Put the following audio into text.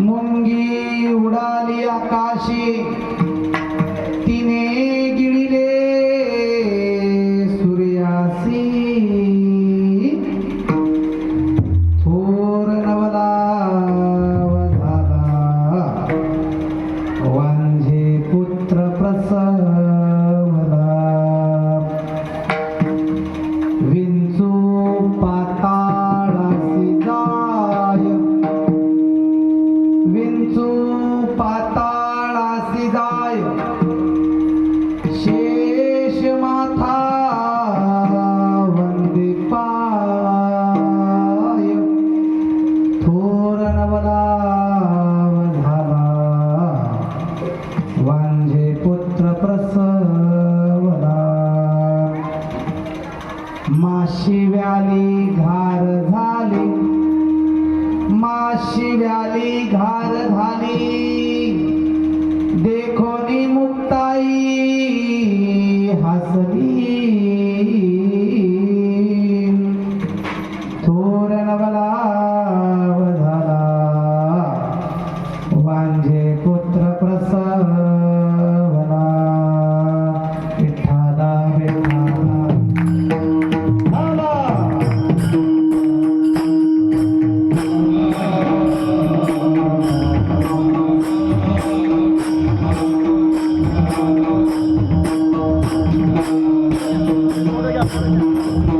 मुंगी उडाली आकाशी. तिने गिळले सूर्यासी. थोर नवला झाला. वांझे पुत्र प्रसवला माशी व्याली घार झाली. माशी व्याली घार झाली. これがこれが。